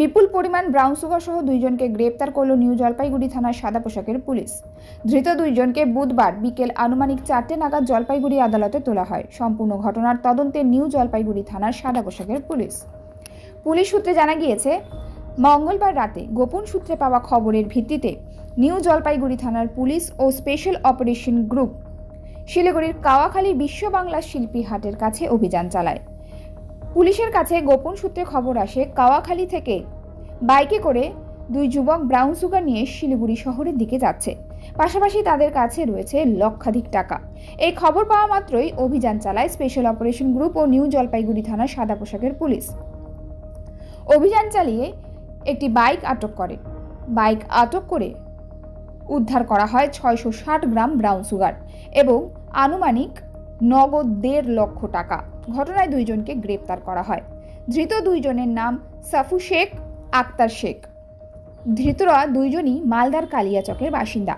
বিপুল পরিমাণ brown sugar সহ দুইজনকে গ্রেপ্তার করল নিউ জলপাইগুড়ি থানার সাদা পোশাকের পুলিশ। ধৃত দুইজনকে বুধবার বিকেল আনুমানিক চারটে নাগাদ জলপাইগুড়ি আদালতে তোলা হয়। সম্পূর্ণ ঘটনার তদন্তে নিউ জলপাইগুড়ি থানার সাদা পোশাকের পুলিশ। পুলিশ সূত্রে জানা গিয়েছে, মঙ্গলবার রাতে গোপন সূত্রে পাওয়া খবরের ভিত্তিতে নিউ জলপাইগুড়ি থানার পুলিশ ও স্পেশাল অপারেশন গ্রুপ শিলিগুড়ির কাওয়াখালী বিশ্ব বাংলা শিল্পী হাটের কাছে অভিযান চালায়। পুলিশের কাছে গোপন সূত্রে খবর আসে, কাওয়াখালী থেকে বাইকে করে দুই যুবক ব্রাউন সুগার নিয়ে শিলিগুড়ি শহরের দিকে যাচ্ছে। পাশাপাশি তাদের কাছে রয়েছে লক্ষাধিক টাকা। এই খবর পাওয়া মাত্রই অভিযান চালায় স্পেশাল অপারেশন গ্রুপ ও নিউ জলপাইগুড়ি থানার সাদা পোশাকের পুলিশ। অভিযান চালিয়ে একটি বাইক আটক করে। বাইক আটক করে উদ্ধার করা হয় ছয়শো ষাট গ্রাম ব্রাউন সুগার এবং আনুমানিক নগদ দেড় লক্ষ টাকা। ঘটনায় দুইজনকে গ্রেপ্তার করা হয়। ধৃত দুইজনের নাম সাফু শেখ, আক্তার শেখ। ধৃতরা দুইজনই মালদার কালিয়াচকের বাসিন্দা।